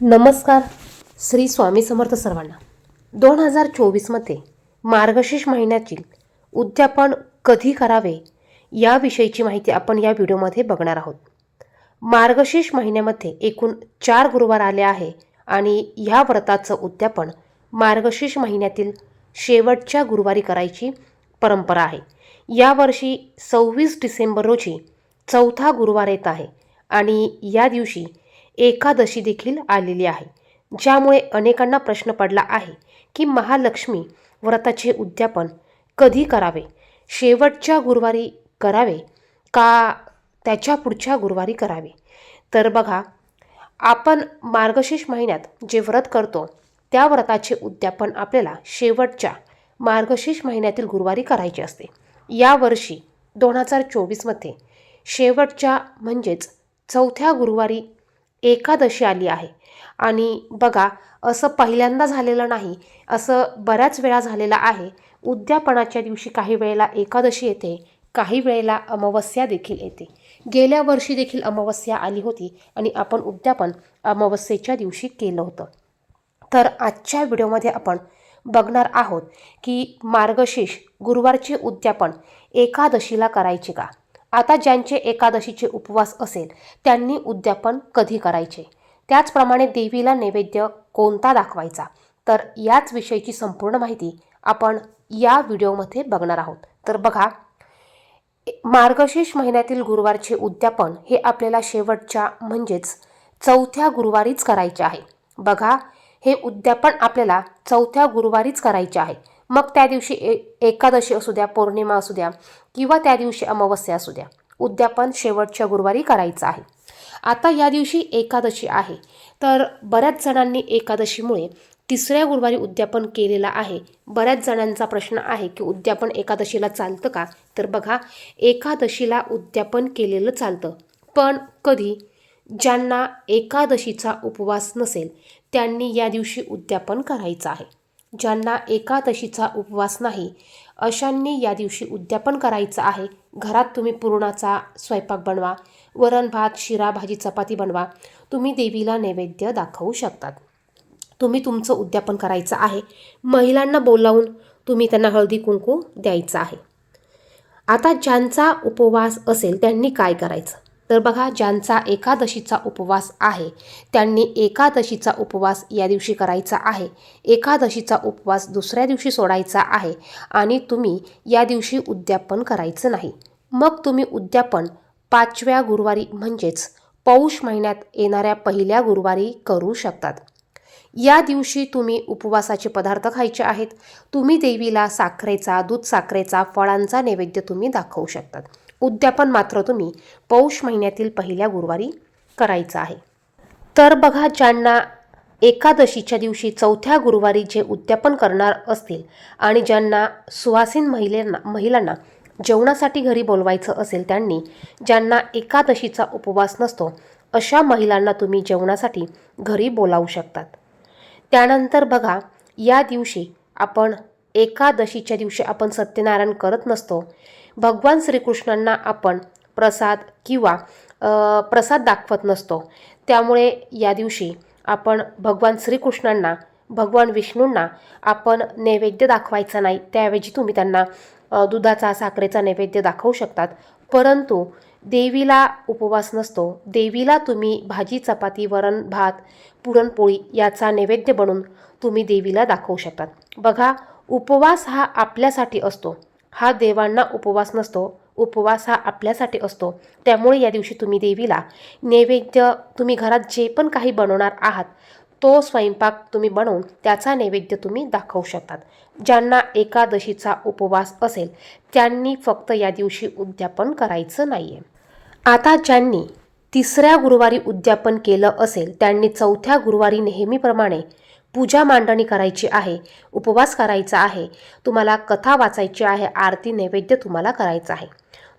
नमस्कार. श्री स्वामी समर्थ सर्वांना. दोन हजार चोवीसमध्ये मार्गशीर्ष महिन्यातील उद्यापन कधी करावे याविषयीची माहिती आपण या व्हिडिओमध्ये बघणार आहोत. मार्गशीर्ष महिन्यामध्ये एकूण चार गुरुवार आले आहे आणि ह्या व्रताचं उद्यापन मार्गशीर्ष महिन्यातील शेवटच्या गुरुवारी करायची परंपरा आहे. यावर्षी सव्वीस डिसेंबर रोजी चौथा गुरुवार येत आहे आणि या दिवशी एकादशी देखील आलेली आहे. ज्यामुळे अनेकांना प्रश्न पडला आहे की महालक्ष्मी व्रताचे उद्यापन कधी करावे? शेवटच्या गुरुवारी करावे का त्याच्या पुढच्या गुरुवारी करावे? तर बघा आपण मार्गशीर्ष महिन्यात जे व्रत करतो त्या व्रताचे उद्यापन आपल्याला शेवटच्या मार्गशीर्ष महिन्यातील गुरुवारी करायचे असते. यावर्षी दोन हजार चोवीसमध्ये शेवटच्या म्हणजेच चौथ्या गुरुवारी एकादशी आली आहे. आणि बघा असं पहिल्यांदा झालेलं नाही असं बऱ्याच वेळा झालेलं आहे. उद्यापनाच्या दिवशी काही वेळेला एकादशी येते काही वेळेला अमावस्या देखील येते. गेल्या वर्षी देखील अमावस्या आली होती आणि आपण उद्यापन अमावस्येच्या दिवशी केलं होतं. तर आजच्या व्हिडिओमध्ये आपण बघणार आहोत की मार्गशीर्ष गुरुवारचे उद्यापन एकादशीला करायचे का? आता ज्यांचे एकादशीचे उपवास असेल त्यांनी उद्यापन कधी करायचे? त्याचप्रमाणे देवीला नैवेद्य कोणता दाखवायचा? तर याच विषयीची संपूर्ण माहिती आपण या व्हिडिओमध्ये बघणार आहोत. तर बघा मार्गशीर्ष महिन्यातील गुरुवारचे उद्यापन हे आपल्याला शेवटच्या म्हणजेच चौथ्या गुरुवारीच करायचे आहे. बघा हे उद्यापन आपल्याला चौथ्या गुरुवारीच करायचे आहे. मग त्या दिवशी ए एकादशी असू द्या पौर्णिमा असू द्या किंवा त्या दिवशी अमावस्या असू द्या उद्यापन शेवटच्या गुरुवारी करायचं आहे. आता या दिवशी एकादशी आहे. तर बऱ्याच जणांनी एकादशीमुळे तिसऱ्या गुरुवारी उद्यापन केलेलं आहे. बऱ्याच जणांचा प्रश्न आहे की उद्यापन एकादशीला चालतं का? तर बघा एकादशीला उद्यापन केलेलं चालतं. पण कधी? ज्यांना एकादशीचा उपवास नसेल त्यांनी या दिवशी उद्यापन करायचं आहे. ज्यांना एकादशीचा उपवास नाही अशांनी या दिवशी उद्यापन करायचं आहे. घरात तुम्ही पुरणाचा स्वयंपाक बनवा वरण भात शिरा भाजी चपाती बनवा. तुम्ही देवीला नैवेद्य दाखवू शकतात. तुम्ही तुमचं उद्यापन करायचं आहे. महिलांना बोलावून तुम्ही त्यांना हळदी कुंकू द्यायचं आहे. आता ज्यांचा उपवास असेल त्यांनी काय करायचं? तर बघा ज्यांचा एकादशीचा उपवास आहे त्यांनी एकादशीचा उपवास या दिवशी करायचा आहे. एकादशीचा उपवास दुसऱ्या दिवशी सोडायचा आहे आणि तुम्ही या दिवशी उद्यापन करायचं नाही. मग तुम्ही उद्यापन पाचव्या गुरुवारी म्हणजेच पौष महिन्यात येणाऱ्या पहिल्या गुरुवारी करू शकतात. या दिवशी तुम्ही उपवासाचे पदार्थ खायचे आहेत. तुम्ही देवीला साखरेचा दूध साखरेचा फळांचा नैवेद्य तुम्ही दाखवू शकतात. उद्यापन मात्र तुम्ही पौष महिन्यातील पहिल्या गुरुवारी करायचं आहे. तर बघा ज्यांना एकादशीच्या दिवशी चौथ्या गुरुवारी जे उद्यापन करणार असतील आणि ज्यांना सुवासीन महिलांना महिलांना जेवणासाठी घरी बोलवायचं असेल त्यांनी ज्यांना एकादशीचा उपवास नसतो अशा महिलांना तुम्ही जेवणासाठी घरी बोलावू शकतात. त्यानंतर बघा या दिवशी आपण एकादशीच्या दिवशी आपण सत्यनारायण करत नसतो. भगवान श्रीकृष्णांना आपण प्रसाद किंवा प्रसाद दाखवत नसतो. त्यामुळे या दिवशी आपण भगवान श्रीकृष्णांना भगवान विष्णूंना आपण नैवेद्य दाखवायचा नाही. त्याऐवजी तुम्ही त्यांना दुधाचा साखरेचा नैवेद्य दाखवू शकतात. परंतु देवीला उपवास नसतो. देवीला तुम्ही भाजी चपाती वरण भात पुरणपोळी याचा नैवेद्य बनून तुम्ही देवीला दाखवू शकतात. बघा उपवास हा आपल्यासाठी असतो. हा देवांना उपवास नसतो. उपवास हा आपल्यासाठी असतो. त्यामुळे या दिवशी तुम्ही देवीला नैवेद्य तुम्ही घरात जे पण काही बनवणार आहात तो स्वयंपाक तुम्ही बनवून त्याचा नैवेद्य तुम्ही दाखवू शकतात. ज्यांना एकादशीचा उपवास असेल त्यांनी फक्त या दिवशी उद्यापन करायचं नाही आहे आता ज्यांनी तिसऱ्या गुरुवारी उद्यापन केलं असेल त्यांनी चौथ्या गुरुवारी नेहमीप्रमाणे पूजा मांडणी करायची आहे उपवास करायचा आहे तुम्हाला कथा वाचायची आहे आरती नैवेद्य तुम्हाला करायचं आहे.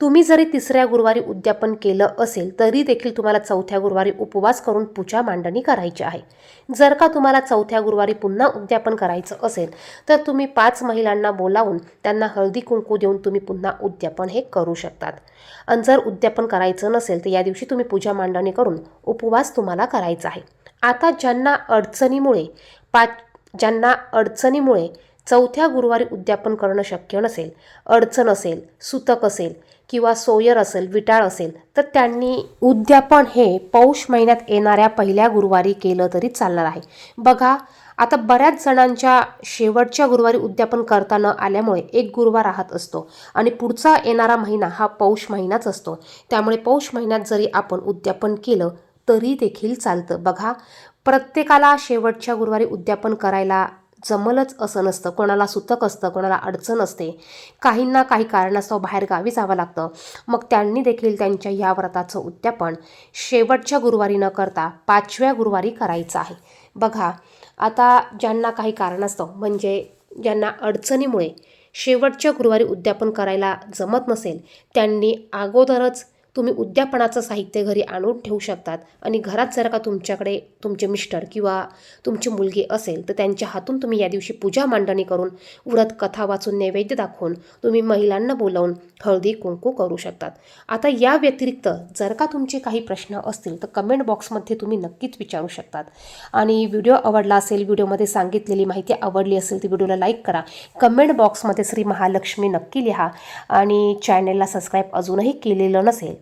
तुम्ही जरी तिसऱ्या गुरुवारी उद्यापन केलं असेल तरी देखील तुम्हाला चौथ्या गुरुवारी उपवास करून पूजा मांडणी करायची आहे. जर का तुम्हाला चौथ्या गुरुवारी पुन्हा उद्यापन करायचं असेल तर तुम्ही पाच महिलांना बोलावून त्यांना हळदी कुंकू देऊन तुम्ही पुन्हा उद्यापन हे करू शकतात. आणि जर उद्यापन करायचं नसेल तर या दिवशी तुम्ही पूजा मांडणी करून उपवास तुम्हाला करायचा आहे. आता ज्यांना अडचणीमुळे पाच ज्यांना अडचणीमुळे चौथ्या गुरुवारी उद्यापन करणं शक्य नसेल अडचण असेल सुतक असेल किंवा सोयर असेल विटाळ असेल तर त्यांनी उद्यापन हे पौष महिन्यात येणाऱ्या पहिल्या गुरुवारी केलं तरी चालणार आहे. बघा आता बऱ्याच जणांच्या शेवटच्या गुरुवारी उद्यापन करता न आल्यामुळे एक गुरुवार राहत असतो आणि पुढचा येणारा महिना हा पौष महिनाच असतो. त्यामुळे पौष महिन्यात जरी आपण उद्यापन केलं तरी देखील चालतं. बघा प्रत्येकाला शेवटच्या गुरुवारी उद्यापन करायला जमलंच असं नसतं. कोणाला सुतक असतं कोणाला अडचण असते. काहींना काही कारणास्तव बाहेर गावी जावं लागतं. मग त्यांनी देखील त्यांच्या या व्रताचं उद्यापन शेवटच्या गुरुवारी न करता पाचव्या गुरुवारी करायचं आहे. बघा आता ज्यांना काही कारणास्तव म्हणजे ज्यांना अडचणीमुळे शेवटच्या गुरुवारी उद्यापन करायला जमत नसेल त्यांनी अगोदरच तुम्ही उद्यापनाचं साहित्य घरी आणून ठेवू शकतात. आणि घरात जर का तुमच्याकडे तुमचे मिस्टर किंवा तुमची मुलगी असेल तर त्यांच्या हातून तुम्ही या दिवशी पूजा मांडणी करून व्रत कथा वाचून नैवेद्य दाखवून तुम्ही महिलांना बोलावून हळदी कुंकू करू शकतात. आता या व्यतिरिक्त जर का तुमचे काही प्रश्न असतील तर कमेंट बॉक्समध्ये तुम्ही नक्कीच विचारू शकतात. आणि व्हिडिओ आवडला असेल व्हिडिओमध्ये सांगितलेली माहिती आवडली असेल तर व्हिडिओला लाईक करा. कमेंट बॉक्समध्ये श्री महालक्ष्मी नक्की लिहा. आणि चॅनेलला सबस्क्राईब अजूनही केलेलं नसेल